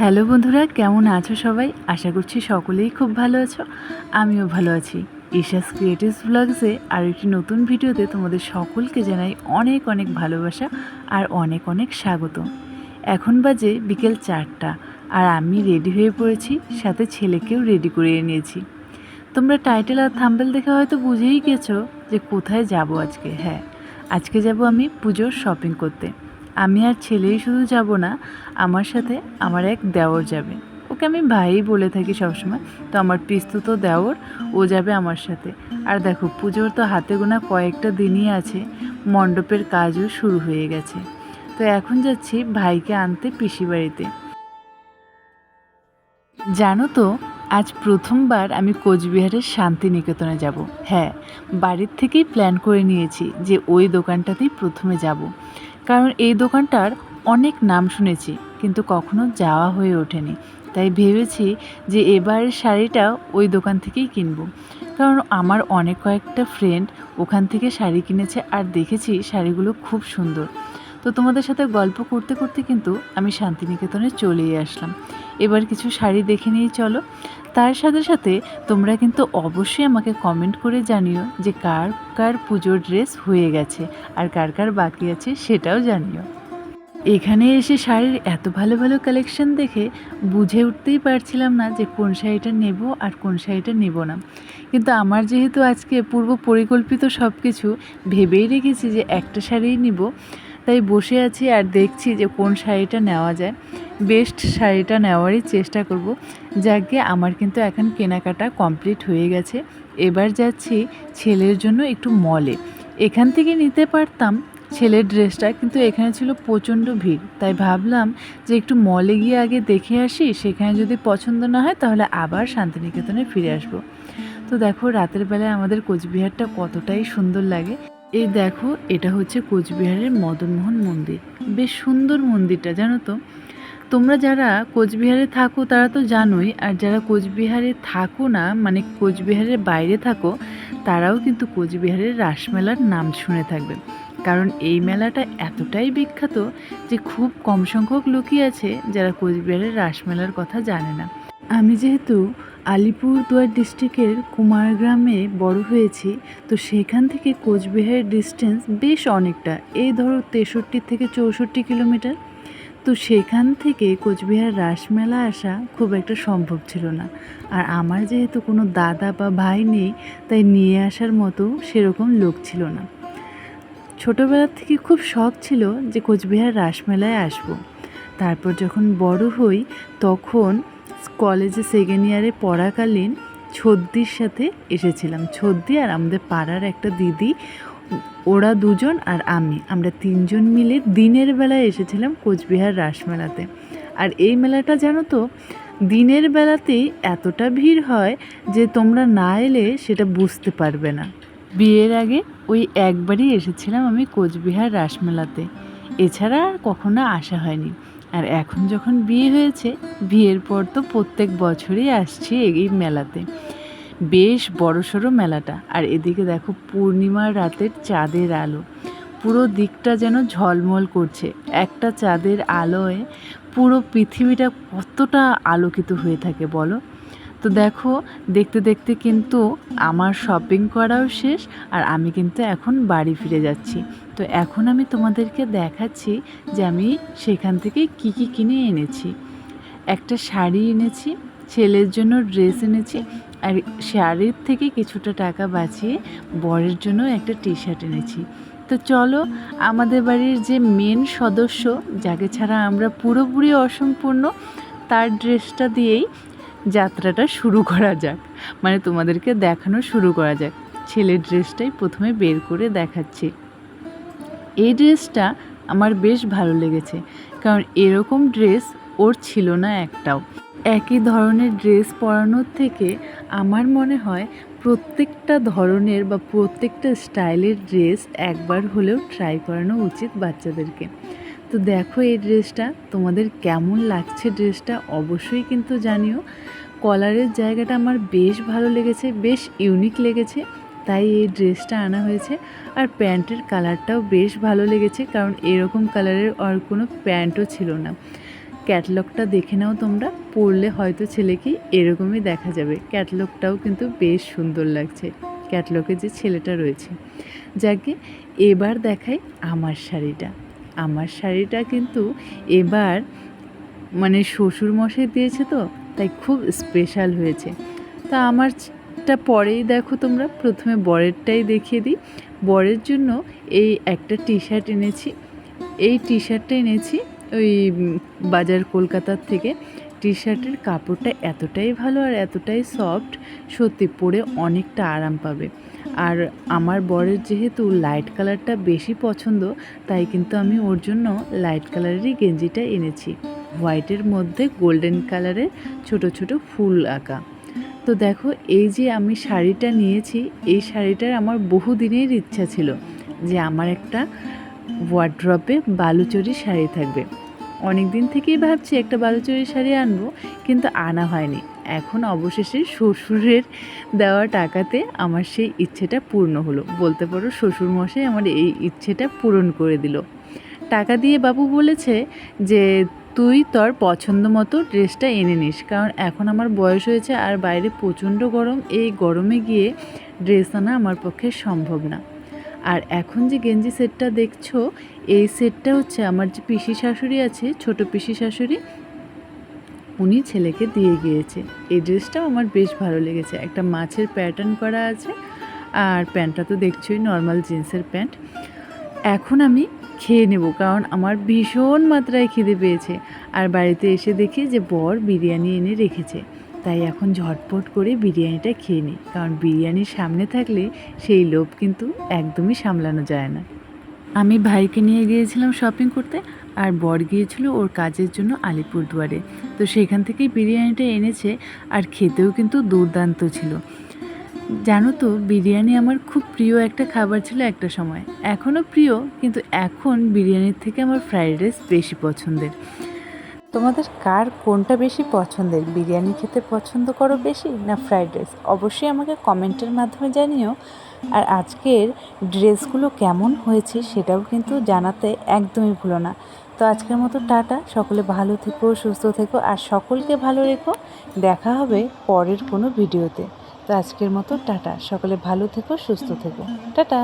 Hello বন্ধুরা, কেমন আছো সবাই? আশা করছি সকলেই খুব ভালো আছো। আমিও ভালো আছি। ঈশাস ক্রিয়েটিভস ব্লগসে আর একটি নতুন ভিডিওতে তোমাদের সকলকে জানাই অনেক অনেক ভালোবাসা আর অনেক অনেক স্বাগত। এখন বাজে বিকেল চারটা আর আমি রেডি হয়ে পড়েছি, সাথে ছেলেকেও রেডি করিয়ে নিয়েছি। তোমরা টাইটেল আর থাম্বেল দেখে হয়তো বুঝেই গেছো যে কোথায় যাব আজকে। হ্যাঁ আজকে যাব আমি পুজোর শপিং করতে। আমি আর ছেলেই শুধু যাব না, আমার সাথে আমার এক দেওর যাবে। ওকে আমি ভাই বলে থাকি সবসময়, তো আমার পিস্তুত দেওর, ও যাবে আমার সাথে। আর দেখো, পুজোর তো হাতে গোনা কয়েকটা দিনই আছে, মণ্ডপের কাজও শুরু হয়ে গেছে। তো এখন যাচ্ছি ভাইকে আনতে পিসি বাড়িতে। জানো তো, আজ প্রথমবার আমি কোচবিহারের শান্তিনিকেতনে যাব। হ্যাঁ বাড়ির থেকেই প্ল্যান করে নিয়েছি যে ওই দোকানটাতেই প্রথমে যাব। কারণ এই দোকানটার অনেক নাম শুনেছি, কিন্তু কখনো যাওয়া হয়ে ওঠেনি। তাই ভেবেছি যে এবারের শাড়িটা ওই দোকান থেকেই কিনব। কারণ আমার অনেক কয়েকটা ফ্রেন্ড ওখান থেকে শাড়ি কিনেছে আর দেখেছি শাড়িগুলো খুব সুন্দর। তো তোমাদের সাথে গল্প করতে করতে কিন্তু আমি শান্তিনিকেতনে চলেই আসলাম। এবার কিছু শাড়ি দেখে নিয়ে চলো। তার সাথে সাথে তোমরা কিন্তু অবশ্যই আমাকে কমেন্ট করে জানিও যে কার কার পুজোর ড্রেস হয়ে গেছে আর কার কার বাকি আছে সেটাও জানিও। এখানে এসে শাড়ির এত ভালো ভালো কালেকশন দেখে বুঝে উঠতেই পারছিলাম না যে কোন শাড়িটা নেব আর কোন শাড়িটা নেব না। কিন্তু আমার যেহেতু আজকে পূর্ব পরিকল্পিত সব কিছু ভেবেই রেখেছি যে একটা শাড়িই নিব তাই বসে আছি আর দেখছি যে কোন শাড়িটা নেওয়া যায়। বেস্ট শাড়িটা নেওয়ারই চেষ্টা করব। যাকে আমার কিন্তু এখন কেনাকাটা কমপ্লিট হয়ে গেছে। এবার যাচ্ছি ছেলের জন্য একটু মলে এখান থেকে নিতে পারতাম ছেলের ড্রেসটা কিন্তু এখানে ছিল প্রচণ্ড ভিড়। তাই ভাবলাম যে একটু মলে গিয়ে আগে দেখে আসি। সেখানে যদি পছন্দ না হয়, তাহলে আবার শান্তিনিকেতনে ফিরে আসব। তো দেখো, রাতের বেলায় আমাদের কোচবিহারটা কতটাই সুন্দর লাগে। এই দেখো, এটা হচ্ছে কোচবিহারের মদনমোহন মন্দির। বেশ সুন্দর মন্দিরটা, জানো তো? তোমরা যারা কোচবিহারে থাকো, তারা তো জানোই, আর যারা কোচবিহারে থাকো না মানে কোচবিহারের বাইরে থাকো, তারাও কিন্তু কোচবিহারের রাসমেলার নাম শুনে থাকবে। কারণ এই মেলাটা এতটাই বিখ্যাত যে খুব কম সংখ্যক লোকই আছে যারা কোচবিহারের রাসমেলার কথা জানে না। আমি যেহেতু আলিপুরদুয়ার ডিস্ট্রিক্টের কুমারগ্রামে বড় হয়েছি, তো সেখান থেকে কোচবিহারের ডিস্টেন্স বেশ অনেকটা। এই ধরো তেষট্টি থেকে চৌষট্টি কিলোমিটার। তো সেখান থেকে কোচবিহার রাসমেলা আসা খুব একটা সম্ভব ছিল না। আর আমার যেহেতু কোনো দাদা বা ভাই নেই, তাই নিয়ে আসার মতো সেরকম লোক ছিল না। ছোটোবেলার থেকে খুব শখ ছিল যে কোচবিহার রাসমেলায় আসব। তারপর যখন বড় হই, তখন কলেজে সেকেন্ড ইয়ারে পড়াকালীন ছদ্দির সাথে এসেছিলাম। ছদ্দি আর আমাদের পাড়ার একটা দিদি, ওরা দুজন আর আমি। আমরা তিনজন মিলে দিনের বেলায় এসেছিলাম কোচবিহার রাসমেলাতে আর এই মেলাটা জানো তো, দিনের বেলাতেই এতটা ভিড় হয় যে তোমরা না এলে সেটা বুঝতে পারবে না। বিয়ের আগে ওই একবারই এসেছিলাম আমি কোচবিহার রাসমেলাতে এছাড়া আর কখনো আসা হয়নি। আর এখন যখন বিয়ে হয়েছে, বিয়ের পর তো প্রত্যেক বছরই আসছি এই মেলাতে। বেশ বড়সড় মেলাটা। আর এদিকে দেখো পূর্ণিমার রাতের চাঁদের আলো। পুরো দিকটা যেন ঝলমল করছে। একটা চাঁদের আলোয় পুরো পৃথিবীটা কতটা আলোকিত হয়ে থাকে বলো? তো দেখো, দেখতে দেখতে কিন্তু আমার শপিং করাও শেষ আর আমি কিন্তু এখন বাড়ি ফিরে যাচ্ছি। তো এখন আমি তোমাদেরকে দেখাচ্ছি যে আমি সেখান থেকে কি কি কিনে এনেছি। একটা শাড়ি এনেছি, ছেলের জন্য ড্রেস এনেছি আর শাড়ির থেকে কিছুটা টাকা বাঁচিয়ে বরের জন্য একটা টি শার্ট এনেছি। তো চলো, আমাদের বাড়ির যে মেন সদস্য, যাকে ছাড়া আমরা পুরোপুরি অসম্পূর্ণ, তার ড্রেসটা দিয়েই যাত্রাটা শুরু করা যাক। মানে তোমাদেরকে দেখানো শুরু করা যাক। ছেলের ড্রেসটাই প্রথমে বের করে দেখাচ্ছি। এই ড্রেসটা আমার বেশ ভালো লেগেছে, কারণ এরকম ড্রেস ওর ছিল না একটাও। একই ধরনের ড্রেস পরানোর থেকে আমার মনে হয় প্রত্যেকটা ধরনের বা প্রত্যেকটা স্টাইলের ড্রেস একবার হলেও ট্রাই করানো উচিত বাচ্চাদেরকে। তো দেখো এই ড্রেসটা, তোমাদের কেমন লাগছে ড্রেসটা অবশ্যই কিন্তু জানিও। কলারের জায়গাটা আমার বেশ ভালো লেগেছে, বেশ ইউনিক লেগেছে, তাই এই ড্রেসটা আনা হয়েছে। আর প্যান্টের কালারটাও বেশ ভালো লেগেছে, কারণ এরকম কালারের আর কোনো প্যান্টও ছিল না। ক্যাটলগটা দেখে নাও তোমরা পড়লে হয়তো ছেলেকে এরকমই দেখা যাবে। ক্যাটলগটাও কিন্তু বেশ সুন্দর লাগছে, ক্যাটলগে যে ছেলেটা রয়েছে। যাকে এবার দেখাই আমার শাড়িটা। আমার শাড়িটা কিন্তু এবার মানে শ্বশুর মশাই দিয়েছে তো, তাই খুব স্পেশাল হয়েছে। তা আমারটা পরেই দেখো তোমরা, প্রথমে বরেরটাই দেখিয়ে দিই। বরের জন্য এই একটা টি শার্ট এনেছি। এই টি শার্টটা এনেছি ওই বাজার কলকাতার থেকে। টি শার্টের কাপড়টা এতটাই ভালো আর এতটাই সফট, সত্যি পরে অনেকটা আরাম পাবে। আর আমার বরের যেহেতু লাইট কালারটা বেশি পছন্দ, তাই কিন্তু আমি ওর জন্য লাইট কালারেরই গেঞ্জিটা এনেছি। হোয়াইটের মধ্যে গোল্ডেন কালারের ছোট ছোট ফুল আঁকা। তো দেখো, এই যে আমি শাড়িটা নিয়েছি, এই শাড়িটার আমার বহু দিনের ইচ্ছা ছিল যে আমার একটা ওয়ার্ড্রপে বালুচরি শাড়ি থাকবে। অনেক দিন থেকেই ভাবছি একটা বালুচরি শাড়ি আনব, কিন্তু আনা হয়নি। এখন অবশেষে শ্বশুরের দেওয়া টাকাতে আমার সেই ইচ্ছেটা পূর্ণ হলো। বলতে পারো শ্বশুরমশাই আমার এই ইচ্ছেটা পূরণ করে দিল। টাকা দিয়ে বাবু বলেছে যে, তুই তোর পছন্দ মতো ড্রেসটা এনে নিস। কারণ এখন আমার বয়স হয়েছে আর বাইরে প্রচণ্ড গরম। এই গরমে গিয়ে ড্রেস আনা আমার পক্ষে সম্ভব না। আর এখন যে গেঞ্জি সেটটা দেখছ, এই সেটটা হচ্ছে আমার যে পিসি শাশুড়ি আছে, ছোট পিসি শাশুড়ি, উনি ছেলেকে দিয়ে গিয়েছে। এই ড্রেসটাও আমার বেশ ভালো লেগেছে। একটা মাছের প্যাটার্ন করা আছে, আর প্যান্টটা তো দেখছোই নর্মাল জিন্সের প্যান্ট। এখন আমি খেয়ে নেব, কারণ আমার ভীষণ মাত্রায় খিদে পেয়েছে। আর বাড়িতে এসে দেখি যে বর বিরিয়ানি এনে রেখেছে। তাই এখন ঝটপট করে বিরিয়ানিটা খেয়ে নিই। কারণ বিরিয়ানির সামনে থাকলে সেই লোভ কিন্তু একদমই সামলানো যায় না। আমি ভাইকে নিয়ে গিয়েছিলাম শপিং করতে আর বর গিয়েছিল ওর কাজের জন্য আলিপুরদুয়ারে। তো সেখান থেকেই বিরিয়ানিটা এনেছে আর খেতেও কিন্তু দুর্দান্ত ছিল। জানো তো, বিরিয়ানি আমার খুব প্রিয় একটা খাবার ছিল একটা সময়। এখনও প্রিয়, কিন্তু এখন বিরিয়ানির থেকে আমার ফ্রাইড রাইস বেশি পছন্দের। তোমাদের কার কোনটা বেশি পছন্দের? বিরিয়ানি খেতে পছন্দ করো বেশি না ফ্রাইড রাইস? অবশ্যই আমাকে কমেন্টের মাধ্যমে জানিও। আর আজকের ড্রেসগুলো কেমন হয়েছে সেটাও কিন্তু জানাতে একদমই ভুলো না। তো আজকের মতো টাটা। সকলে ভালো থেকো, সুস্থ থেকো আর সকলকে ভালো রেখো। দেখা হবে পরের কোনো ভিডিওতে। তো আজকের মতো টাটা। সকলে ভালো থেকো, সুস্থ থেকো। টাটা!